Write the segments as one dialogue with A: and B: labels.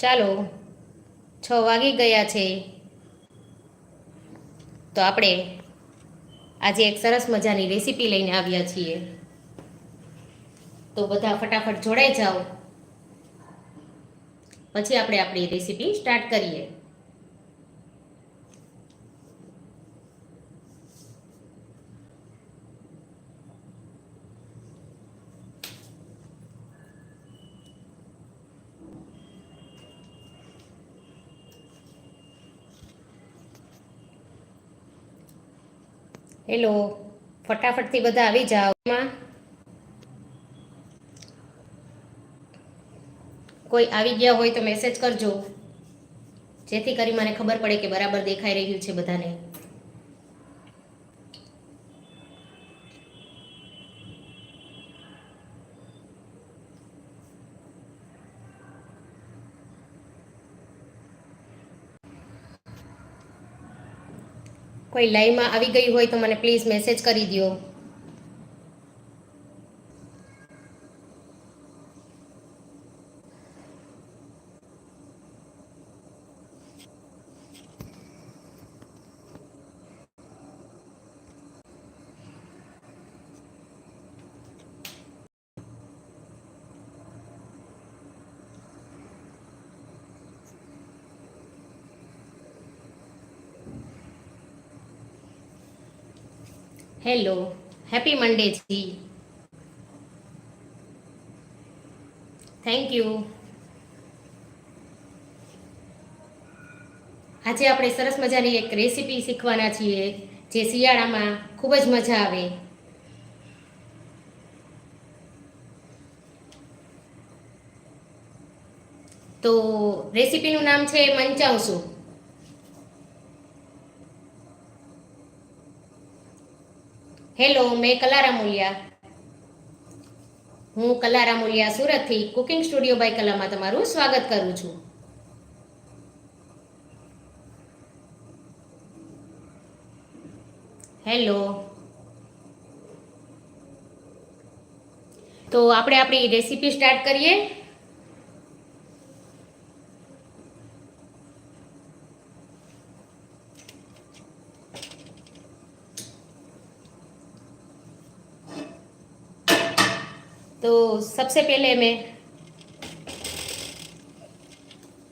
A: ચાલો, છ વાગી ગયા છે. તો આપણે આજે એક સરસ મજાની રેસીપી લઈને આવ્યા છીએ. તો બધા ફટાફટ જોડાઈ જાઓ. પછી આપણે આપણી રેસીપી સ્ટાર્ટ કરીએ. હેલો ફટાફટથી બધા આવી જાઓ. એમાં કોઈ આવી ગયા હોય તો મેસેજ કરજો. જેથી કરી મને ખબર પડે કે બરાબર દેખાઈ રહ્યું છે બધાને. કોઈ લાઈવમાં આવી ગઈ હોય તો મને પ્લીઝ મેસેજ કરી દો હેલો હેપી મંડે જી થેન્ક યુ આજે આપણે સરસ મજાની એક રેસીપી શીખવાના છીએ જે શિયાળામાં ખૂબ જ મજા આવે. તો રેસીપીનું નામ છે મંચાવસું હેલો, મેં કલારા મૂલ્યા. હું કલારા મૂલ્યા સુરતથી કુકિંગ સ્ટુડિયો બાય કલામાં તમારું સ્વાગત કરું છું. હેલો. તો આપણે આપણી રેસીપી સ્ટાર્ટ કરીએ. सबसे पहले मैं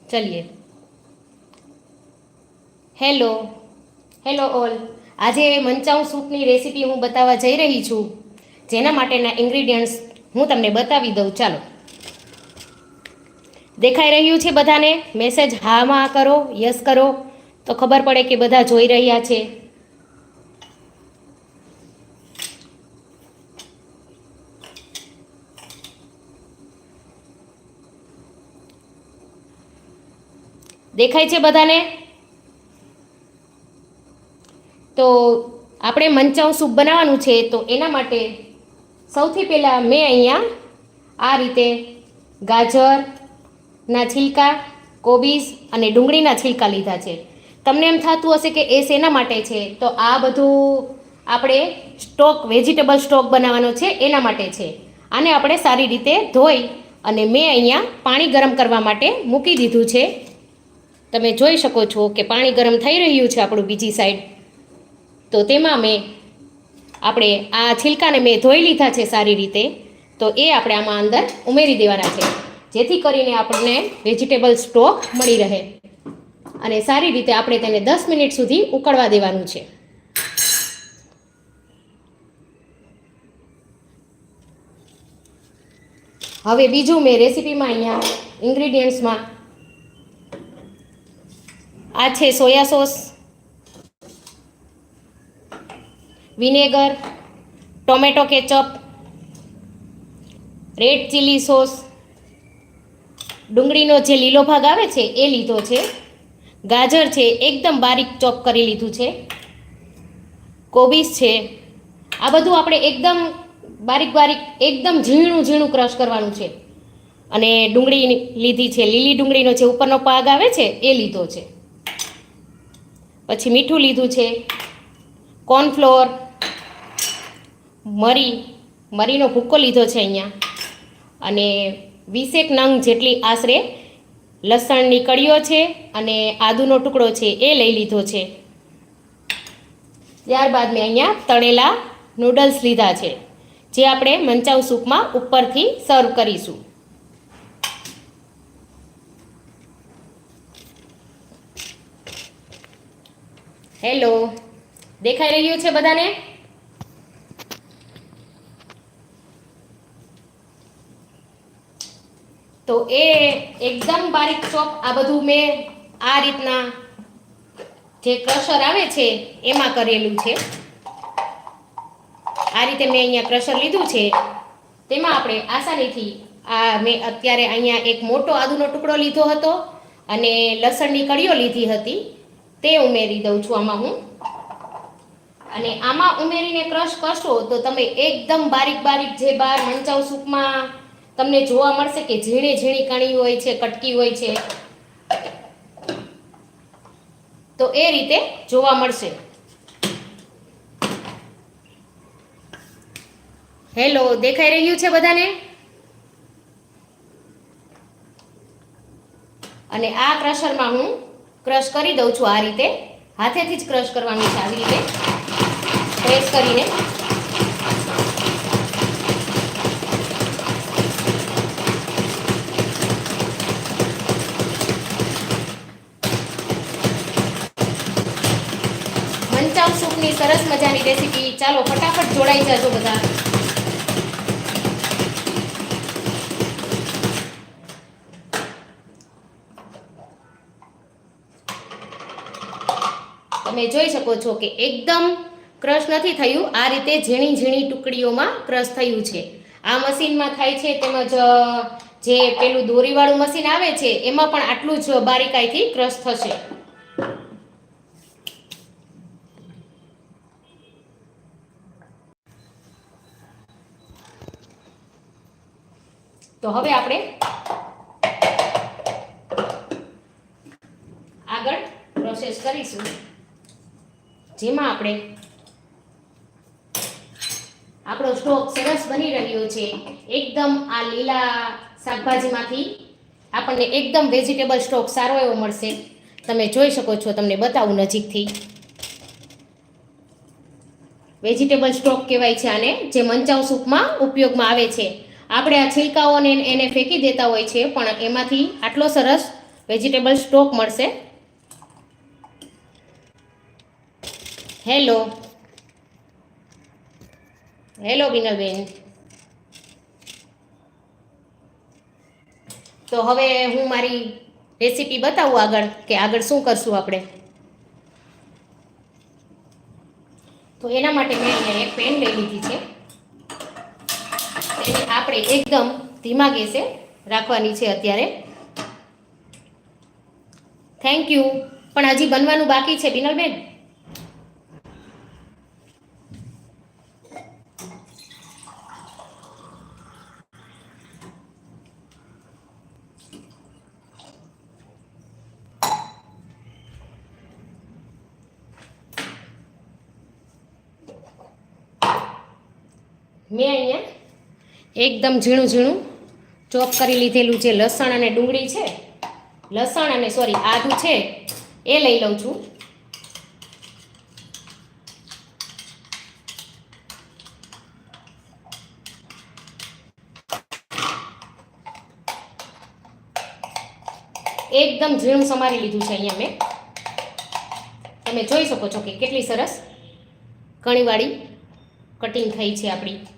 A: ચલીએ હેલો હેલો ઓલ આજે મંચાઉ સૂપની રેસીપી હું બતાવવા જઈ રહી છું જેના માટેના ઇન્ગ્રીડિયન્ટ્સ હું તમને બતાવી દઉં ચાલો દેખાઈ રહ્યું છે બધાને મેસેજ હામાં કરો યસ કરો તો ખબર પડે કે બધા જોઈ રહ્યા છે દેખાય છે બધાને? તો આપણે મંચાઉ સૂપ બનાવવાનું છે, તો એના માટે સૌથી પહેલાં મેં અહીંયા આ રીતે ગાજરના છિલકા કોબીઝ અને ડુંગળીના છિલકા લીધા છે. તમને એમ થતું હશે કે એ શેના માટે છે? તો આ બધું આપણે સ્ટોક, વેજીટેબલ સ્ટોક બનાવવાનો છે, એના માટે છે. આને આપણે સારી રીતે ધોઈ અને મેં અહીંયા પાણી ગરમ કરવા માટે મૂકી દીધું છે. તમે જોઈ શકો છો કે પાણી ગરમ થઈ રહ્યું છે આપણું બીજી સાઈડ તો તેમાં મેં આપણે આ છિલકાને મેં ધોઈ લીધા છે સારી રીતે. તો એ આપણે આમાં અંદર ઉમેરી દેવાના છે. જેથી કરીને આપણને વેજીટેબલ સ્ટોક મળી રહે. અને સારી રીતે આપણે તેને દસ મિનિટ સુધી ઉકળવા દેવાનું છે. હવે બીજું મેં રેસીપીમાં અહીંયા ઇન્ગ્રીડિયન્ટ્સમાં આ છે soya sauce, vinegar, tomato ketchup red chilli sauce. ડુંગળીનો જે લીલો ભાગ આવે છે એ લીધો છે. ગાજર છે એકદમ બારીક ચોપ કરી લીધું છે. કોબીસ છે. આ બધું આપણે એકદમ બારીક બારીક એકદમ ઝીણું ઝીણું ક્રશ કરવાનું છે. અને ડુંગળી લીધી છે લીલી ડુંગળીનો જે ઉપરનો પાગ આવે છે એ લીધો છે. પછી મીઠું લીધું છે, કોર્નફ્લોર, મરી, મરીનો ભૂક્કો લીધો છે અહીંયા. અને વીસેક નંગ જેટલી આશરે લસણની કળીઓ છે અને આદુનો ટુકડો છે એ લઈ લીધો છે. ત્યારબાદ મેં અહીંયા તળેલા નૂડલ્સ લીધા છે, જે આપણે મંચાવ સૂપમાં ઉપરથી સર્વ કરીશું. હેલો દેખાઈ રહ્યું છે બધાને? તો એ એકદમ બારીક ચોપ આ બધું મેં આ રીતના જે ક્રશર આવે છે, એમાં કરેલું છે. આ રીતે મેં અહીંયા ક્રશર લીધું છે. તેમાં આપણે આસાનીથી આ મેં અત્યારે અહીંયા એક મોટો આદુનો ટુકડો લીધો હતો અને લસણની કળીઓ લીધી હતી. તે ઉમેરી દઉં છું આમાં હું. અને આમાં ઉમેરીને ક્રશ કરશો તો તમે એકદમ બારીક બારીક જે બાર મંચાવ સૂપમાં તમને જોવા મળશે કે ઝીણી ઝીણી કણી હોય છે, કટકી હોય છે. તો એ રીતે જોવા મળશે. હેલો, દેખાઈ રહ્યું છે બધાને? અને આ ક્રશરમાં હું ક્રશ કરી દઉં છું આ રીતે. હાથેથી જ ક્રશ કરવાનું છે આવી રીતે. પ્રેસ કરીને. મંચાવ સૂપની સરસ મજાની રેસીપી ચાલો ફટાફટ જોડાઈ જાજો બધા. તમે જોઈ શકો છો કે એકદમ ક્રશ નથી થયું. આ રીતે ઝીણી ઝીણી ટુકડીઓમાં ક્રશ થયું છે. આ મશીનમાં થાય છે તેમજ જે પેલું દોરીવાળું મશીન આવે છે, એમાં પણ આટલું જ બારીકાઈથી ક્રશ થશે. તો હવે આપણે આગળ પ્રોસેસ કરીશું. જેમાં આપણે આપણો સ્ટોક સરસ બની રહ્યો છે. એકદમ આ લીલા શાકભાજીમાંથી આપણને એકદમ વેજીટેબલ સ્ટોક સારો એવો મળશે. તમે જોઈ શકો છો, તમને બતાવું નજીકથી. વેજીટેબલ સ્ટોક કહેવાય છે આને, જે મંચાવ સૂપમાં ઉપયોગમાં આવે છે. આપણે આ છિલકાઓને એને ફેંકી દેતા હોય છે, પણ એમાંથી આટલો સરસ વેજીટેબલ સ્ટોક મળશે. હેલો હેલો બિનલબેન તો હવે હું મારી રેસીપી બતાવું આગળ, કે આગળ શું કરશું આપણે. તો એના માટે મેં અહીંયા એક પેન લઈ લીધી છે. તેને આપણે એકદમ ધીમા ગેસે રાખવાની છે અત્યારે. થેન્ક યુ પણ હજી બનવાનું બાકી છે બિનલબેન મેં અહીંયા એકદમ ઝીણું ઝીણું ચોપ કરી લીધેલું જે લસણ અને ડુંગળી છે, લસણ અને સોરી આદું છે, એ લઈ લઉં છું. એકદમ ઝીણું સમારી લીધું છે અહીંયા મેં. તમે જોઈ શકો છો કે કેટલી સરસ કણીવાળી કટિંગ થઈ છે આપણી.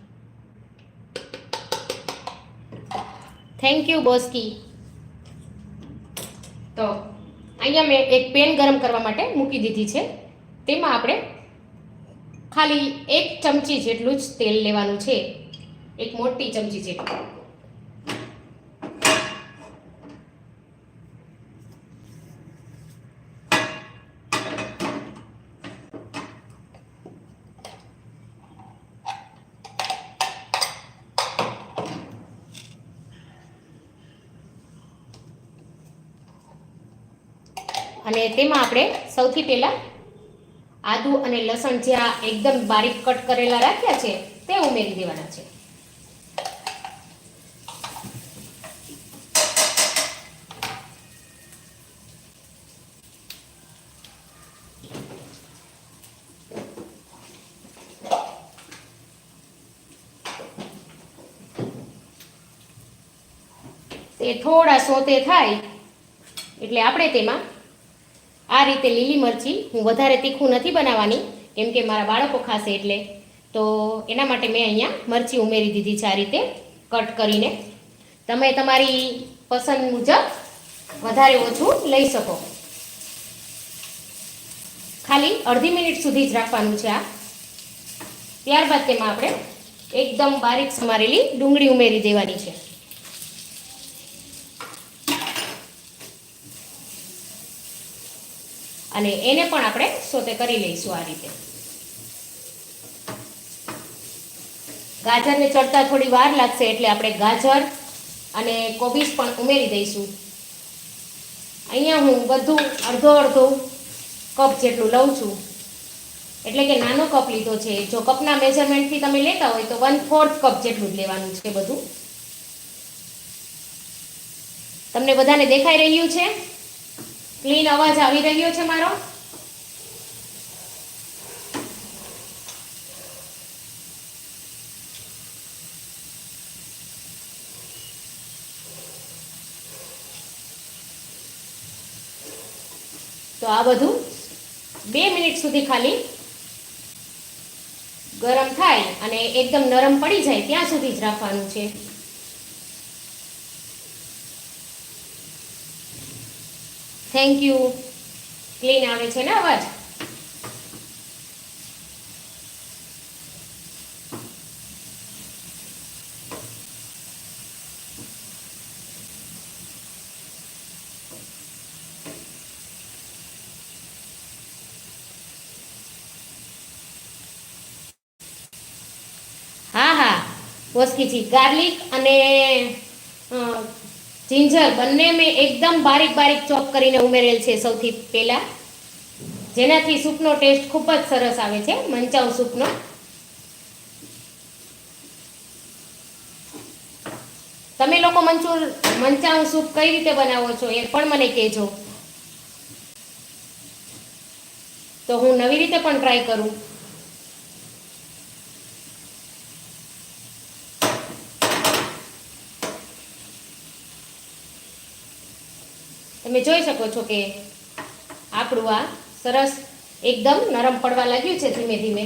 A: થેન્ક યુ બોસકી તો અહીંયા મેં એક પેન ગરમ કરવા માટે મૂકી દીધી છે. તેમાં આપણે ખાલી એક ચમચી જેટલું જ તેલ લેવાનું છે. એક મોટી ચમચી જેટલું. અને તેમાં આપણે સૌથી પહેલાં આદુ અને લસણ જ્યાં એકદમ બારીક કટ કરેલા રાખ્યા છે, તે ઉમેરી દેવાના છે. તે થોડા સોતે થાય, એટલે આપણે તેમાં આ રીતે લીલી મરચી હું વધારે તીખું નથી બનાવવાની, કેમ કે મારા બાળકો ખાશે એટલે. તો એના માટે મેં અહીંયા મરચી ઉમેરી દીધી છે આ રીતે કટ કરીને. તમે તમારી પસંદ મુજબ વધારે ઓછું લઈ શકો. ખાલી અડધી મિનિટ સુધી જ રાખવાનું છે આ. ત્યારબાદ તેમાં આપણે એકદમ બારીક સમારેલી ડુંગળી ઉમેરી દેવાની છે. અને એને પણ આપણે સોતે કરી લઈશું આ રીતે. ગાજરને ચડતા થોડી વાર લાગશે એટલે આપણે ગાજર અને કોબીજ પણ ઉમેરી દઈશું. અહીંયા હું બધું અડધો અડધો કપ જેટલું લઉં છું. એટલે કે નાનો કપ લીધો છે. જો કપના મેજરમેન્ટથી તમે લેતા હોય તો વન ફોર્થ કપ જેટલું જ લેવાનું છે બધું. તમને બધાને દેખાઈ રહ્યું છે? ક્લીન અવાજ આવી રહ્યો છે મારો? તો આ બધું બે મિનિટ સુધી ખાલી ગરમ થાય અને એકદમ નરમ પડી જાય ત્યાં સુધી જ રાખવાનું છે. થેન્ક યુ ક્લીન આવે છે ને અવાજ? હા હા. ઓસ્કીજી ગાર્લિક અને જિંજર બંને મેં એકદમ બારીક બારીક ચોપ કરીને ઉમેરેલ છે સૌથી પહેલા. જેનાથી સૂપનો ટેસ્ટ ખૂબ જ સરસ આવે છે મંચાઉ સૂપનો. તમે લોકો મંચુર મંચાવ સૂપ કઈ રીતે બનાવો છો એ પણ મને કહેજો. તો હું નવી રીતે પણ ટ્રાય કરું. તમે જોઈ શકો છો કે આપણું આ સરસ એકદમ નરમ પડવા લાગ્યું છે ધીમે ધીમે.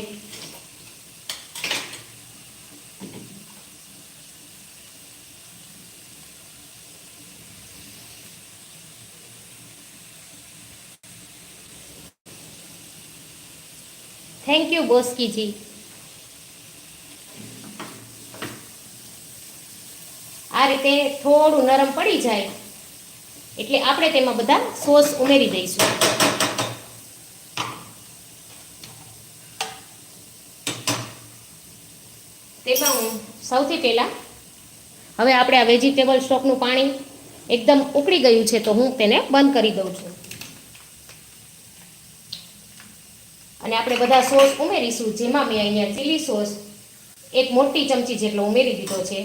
A: થેન્ક યુ બોસ્કીજી આ રીતે થોડું નરમ પડી જાય. એટલે આપણે તેમાં બધા સોસ ઉમેરી દઈશું. તેમાં હું સૌથી પહેલાં હવે આપણે આ વેજીટેબલ સ્ટોકનું પાણી એકદમ ઉકળી ગયું છે તો હું તેને બંધ કરી દઉં છું. અને આપણે બધા સોસ ઉમેરીશું, જેમાં મેં અહીંયા ચીલી સોસ એક મોટી ચમચી જેટલો ઉમેરી દીધો છે.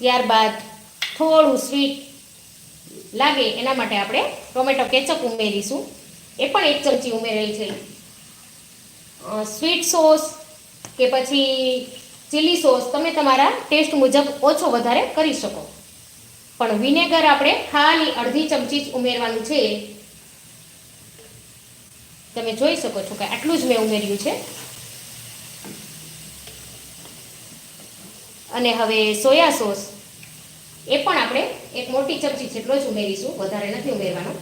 A: ત્યારબાદ થોડું સ્વીટ લાગે એના માટે આપણે ટોમેટો કેચઅપ ઉમેરીશું. એ પણ એક ચમચી ઉમેરેલ છે. સ્વીટ સોસ કે પછી ચીલી સોસ તમે તમારા ટેસ્ટ મુજબ ઓછો વધારે કરી શકો. પણ વિનેગર આપણે ખાલી અડધી ચમચી જ ઉમેરવાનું છે. તમે જોઈ શકો છો કે આટલું જ મેં ઉમેર્યું છે. અને હવે સોયા સોસ, એ પણ આપણે એક મોટી ચમચી જેટલો જ ઉમેરીશું, વધારે નથી ઉમેરવાનો.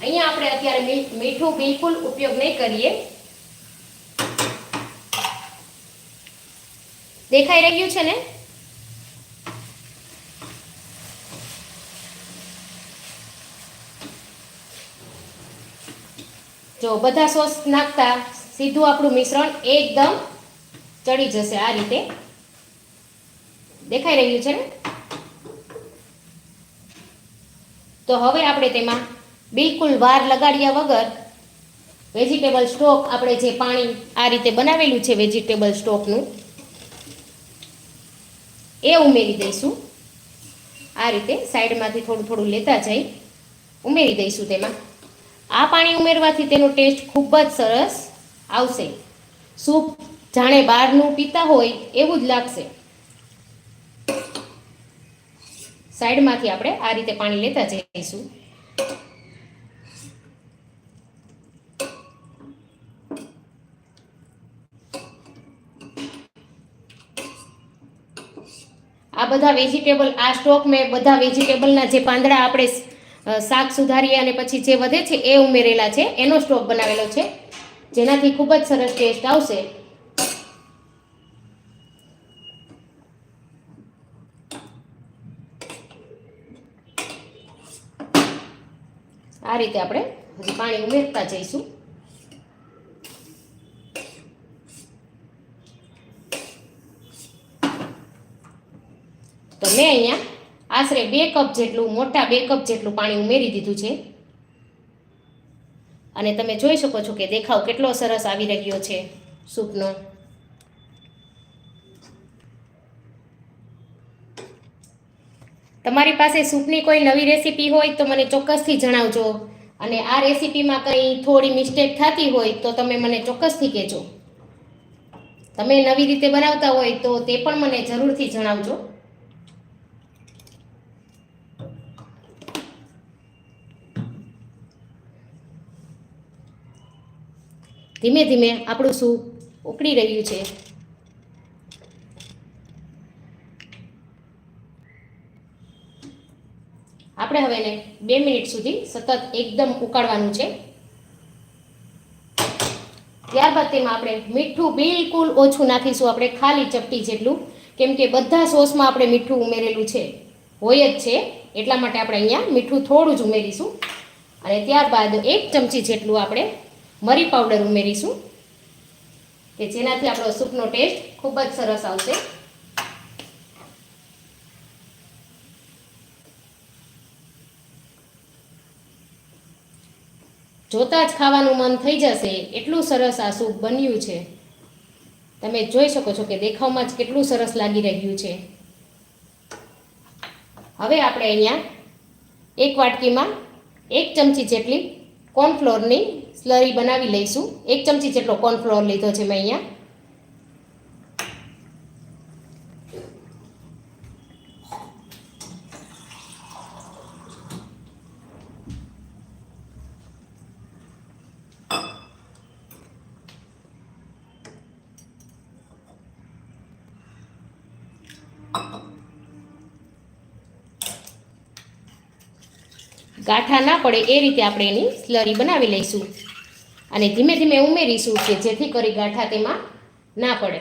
A: અહીંયા આપણે અત્યારે મીઠું બિલકુલ ઉપયોગ નહીં કરીએ. દેખાઈ રહ્યું છે ને? જો બધા સોસ નાખતા, સીધું આપણું મિશ્રણ એકદમ ચડી જશે આ રીતે. દેખાઈ રહ્યું છે ને? તો હવે આપણે તેમાં બિલકુલ વાર લગાડ્યા વગર વેજીટેબલ સ્ટોક આપણે જે પાણી આ રીતે બનાવેલું છે વેજીટેબલ સ્ટોકનું એ ઉમેરી દઈશું. આ રીતે સાઈડમાંથી થોડું થોડું લેતા જઈ ઉમેરી દઈશું તેમાં. આ પાણી ઉમેરવાથી તેનો ટેસ્ટ ખૂબ જ સરસ આવશે. સૂપ જાણે બહારનું પીતા હોય એવું જ લાગશે. સાઈડમાંથી આપણે આ રીતે પાણી લેતા જઈશું. આ બધા વેજીટેબલ, આ સ્ટોક મેં બધા વેજીટેબલના જે પાંદડા આપણે શાક સુધારીએ અને પછી જે વધે છે એ ઉમેરેલા છે, એનો સ્ટોક બનાવેલો છે. જેનાથી ખૂબ જ સરસ ટેસ્ટ આવશે. રીતે આપણે હજી પાણી ઉમેરતા જઈશું. તો મેં અહીંયા આશરે બે કપ જેટલું, મોટા બે કપ જેટલું પાણી ઉમેરી દીધું છે. અને તમે જોઈ શકો છો કે દેખાવ કેટલો સરસ આવી રહ્યો છે સૂપનો. તમારી પાસે સૂપની કોઈ નવી રેસીપી હોય તો મને ચોક્કસથી જણાવજો. અને આ રેસીપીમાં કંઈ થોડી મિસ્ટેક થતી હોય તો તમે મને ચોક્કસથી કહેજો. તમે નવી રીતે બનાવતા હોય તો તે પણ મને જરૂરથી જણાવજો. ધીમે ધીમે આપણું સૂપ ઉકળી રહ્યું છે. આપણે હવે એને બે મિનિટ સુધી સતત એકદમ ઉકાળવાનું છે. ત્યારબાદ તેમાં આપણે મીઠું બિલકુલ ઓછું નાખીશું. આપણે ખાલી ચપટી જેટલું, કેમ કે બધા સોસમાં આપણે મીઠું ઉમેરેલું છે. હોય જ છે. એટલા માટે આપણે અહીંયા મીઠું થોડું જ ઉમેરીશું. અને ત્યારબાદ એક ચમચી જેટલું આપણે મરી પાવડર ઉમેરીશું. કે જેનાથી આપણો સૂપનો ટેસ્ટ ખૂબ જ સરસ આવશે. જોતા જ ખાવાનું મન થઈ જશે, એટલું સરસ આ સૂપ બન્યું છે. તમે જોઈ શકો છો કે દેખાવમાં જ કેટલું સરસ લાગી રહ્યું છે. હવે આપણે અહીંયા એક વાટકીમાં એક ચમચી જેટલી કોર્નફ્લોરની સ્લરી બનાવી લઈશું. એક ચમચી જેટલો કોર્નફ્લોર લીધો છે મેં અહીંયા. ગાંઠા ના પડે એ રીતે આપણે એની સ્લરી બનાવી લઈશું. અને ધીમે ધીમે ઉમેરીશું કે જેથી કરી ગાંઠા તેમાં ના પડે.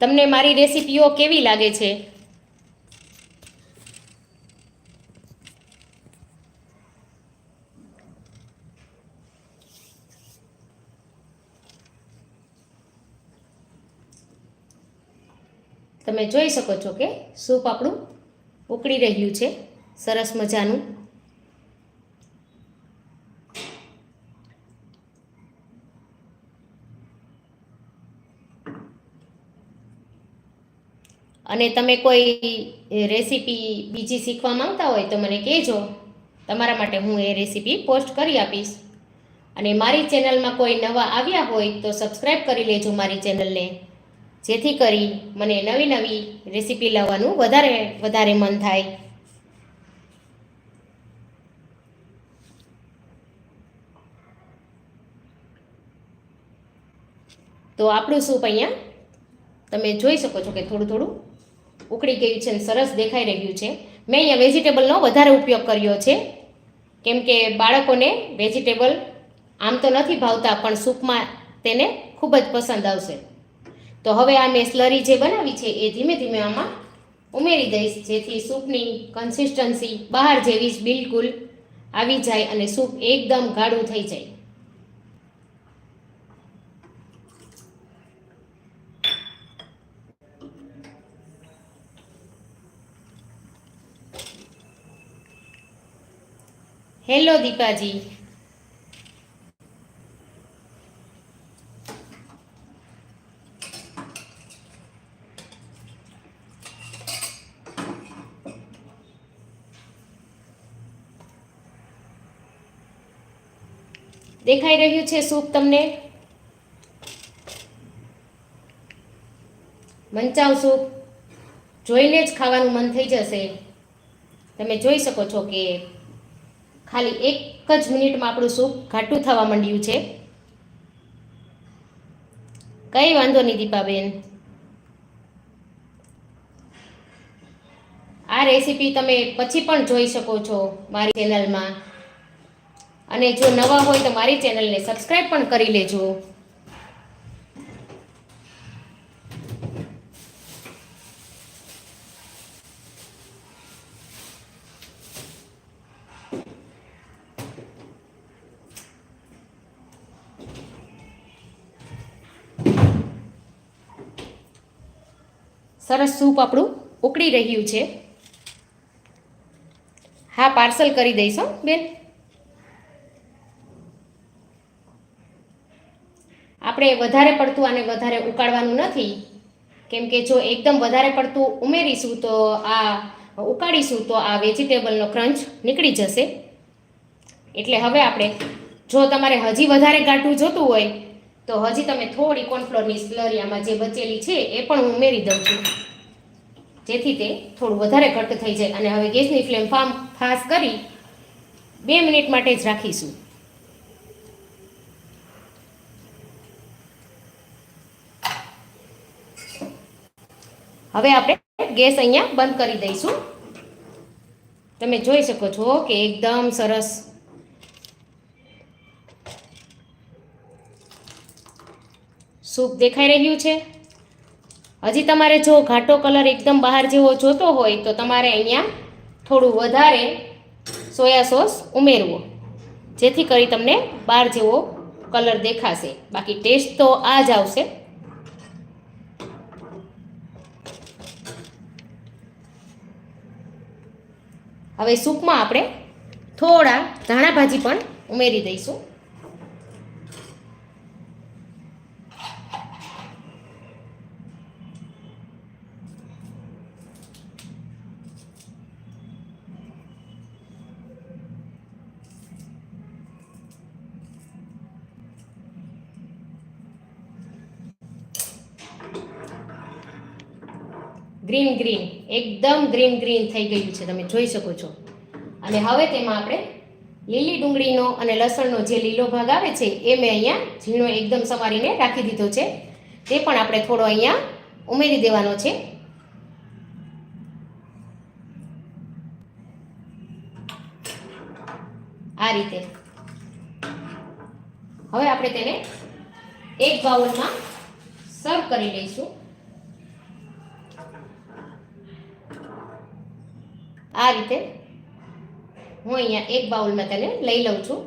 A: તમને મારી રેસીપીઓ કેવી લાગે છે? તમે જોઈ શકો છો કે સૂપ આપણું ઉકળી રહ્યું છે. સરસ મજાનું. અને તમે કોઈ રેસીપી બીજી શીખવા માંગતા હોય તો મને કહેજો. તમારા માટે હું એ રેસીપી પોસ્ટ કરી આપીશ. અને મારી ચેનલમાં કોઈ નવા આવ્યા હોય તો સબસ્ક્રાઈબ કરી લેજો મારી ચેનલને. જેથી કરી મને નવી નવી રેસીપી લાવવાનું વધારે વધારે મન થાય. તો આપણું સૂપ અહીંયા તમે જોઈ શકો છો કે થોડું થોડું ઉકળી ગયું છે અને સરસ દેખાઈ રહ્યું છે. મેં અહીંયા વેજીટેબલનો વધારે ઉપયોગ કર્યો છે. કેમ કે બાળકોને વેજીટેબલ આમ તો નથી ભાવતા, પણ સૂપમાં તેને ખૂબ જ પસંદ આવશે. તો હવે આ મેં સ્લરી જે બનાવી છે એ ધીમે ધીમે આમાં ઉમેરી દઈશ, જેથી સૂપની કન્સિસ્ટન્સી બહાર જેવી જ બિલકુલ આવી જાય અને સૂપ એકદમ ગાઢું થઈ જાય. હેલો દીપાજી દેખાઈ રહ્યું છે સૂપ તમને? Manchow soup. જોઈને જ ખાવાનું મન થઈ જશે. તમે જોઈ શકો છો કે ખાલી એક જ મિનિટમાં આપણું સૂપ ઘાટું થવા માંડ્યું છે. કઈ વાંધો નહીં, દીપાબેન. આ રેસીપી તમે પછી પણ જોઈ શકો છો મારી ચેનલમાં. અને જો નવા હોય તો મારી ચેનલને સબસ્ક્રાઈબ પણ કરી લેજો. સરસ સૂપ આપણું ઉકળી રહ્યું છે. હા, પાર્સલ કરી દઈશ બેન. આપણે વધારે પડતું આને વધારે ઉકાળવાનું નથી. કેમ કે જો એકદમ વધારે પડતું ઉમેરીશું તો આ ઉકાળીશું તો આ વેજીટેબલનો ક્રંચ નીકળી જશે. એટલે હવે આપણે જો તમારે હજી વધારે ગાંઠું જોતું હોય, તો હજી તમે થોડી કોર્નફ્લોરની સ્લરી આમાં જે બચેલી છે એ પણ હું ઉમેરી દઉં છું. જેથી તે થોડું વધારે ઘટ્ટ થઈ જાય. અને હવે ગેસની ફ્લેમ ફામ ફાસ્ટ કરી બે મિનિટ માટે જ રાખીશું. હવે આપણે ગેસ અહીંયા બંધ કરી દઈશું. તમે જોઈ શકો છો કે એકદમ સરસ. સૂપ દેખાઈ રહ્યું છે. હજી તમારે જો ઘાટો કલર એકદમ બહાર જેવો જોતો હોય તો તમારે અહીંયા થોડું વધારે સોયા સોસ ઉમેરવો. જેથી કરી તમને બહાર જેવો કલર દેખાશે. બાકી ટેસ્ટ તો આ જ આવશે. હવે સૂપમાં આપણે થોડા ધાણા ભાજી પણ ઉમેરી દઈશું. ગ્રીન ગ્રીન, એકદમ ગ્રીન ગ્રીન થઈ ગયું છે, તમે જોઈ શકો છો. અને હવે તેમાં આપણે લીલી ડુંગળીનો અને લસણનો જે લીલો ભાગ આવે છે, એ મેં અહીંયા ઝીણો એકદમ સમારીને રાખી દીધો છે. તે પણ આપણે થોડો અહીંયા ઉમેરી દેવાનો છે. આ રીતે. હવે આપણે તેને એક બાઉલમાં સર્વ કરી લઈશું. આ રીતે હું અહીંયા એક બાઉલમાં તેને લઈ લઉં છું.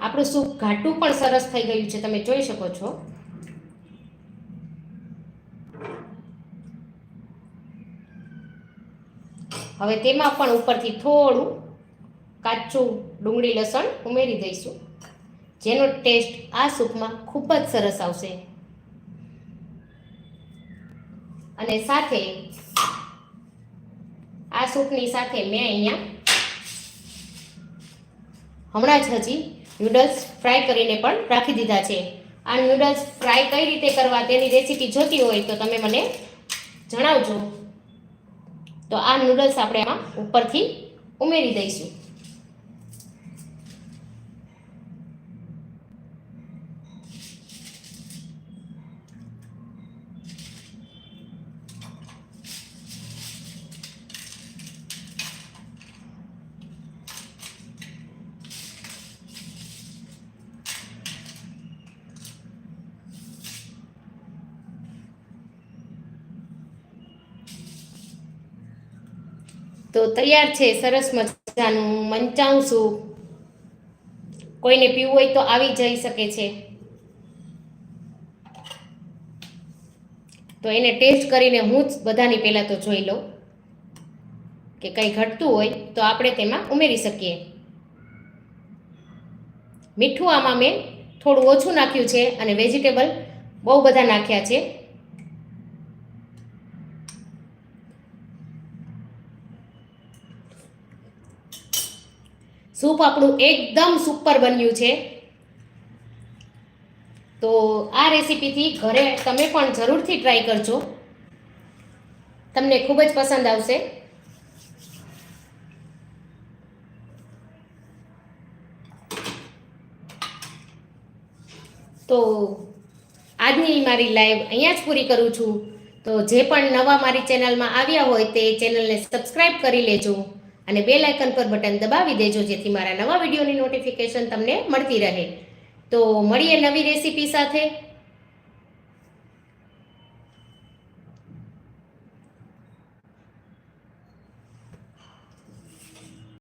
A: આપણું સૂપ ઘાટું પણ સરસ થઈ ગયું છે, તમે જોઈ શકો છો. હવે તેમાં પણ ઉપરથી થોડું કાચું ડુંગળી લસણ ઉમેરી દઈશું. જેનો ટેસ્ટ આ સૂપમાં ખૂબ જ સરસ આવશે. અને સાથે આ સૂપની સાથે મેં અહીંયા હમણાં જ હજી નૂડલ્સ ફ્રાય કરીને પણ રાખી દીધા છે. આ નૂડલ્સ ફ્રાય કઈ રીતે કરવા તેની રેસીપી જોતી હોય તો તમે મને જણાવજો. તો આ નૂડલ્સ આપણે આમાં ઉપરથી ઉમેરી દઈશું. તો તૈયાર છે, સરસ મજાનું. મંચાઉં કોઈને પીવું હોય તો આવી જઈ શકે છે. તો એને ટેસ્ટ કરીને હું જ બધાની પહેલાં તો જોઈ લઉં કે કંઈ ઘટતું હોય તો આપણે તેમાં ઉમેરી શકીએ. મીઠું આમાં મેં થોડું ઓછું નાખ્યું છે અને વેજીટેબલ બહુ બધા નાખ્યા છે. સૂપ આપણું એકદમ સુપર બન્યું છે. તો આ રેસીપીથી ઘરે તમે પણ જરૂરથી ટ્રાય કરજો. તમને ખૂબ જ પસંદ આવશે. તો આજની મારી લાઈવ અહીંયા જ પૂરી કરું છું. તો જે પણ નવા મારી ચેનલમાં આવ્યા હોય તે ચેનલને સબસ્ક્રાઈબ કરી લેજો. અને બેલ આઇકન પર બટન દબાવી દેજો, જેથી મારા નવા વિડીયોની નોટિફિકેશન તમને મળતી રહે. તો મળીએ નવી રેસીપી સાથે.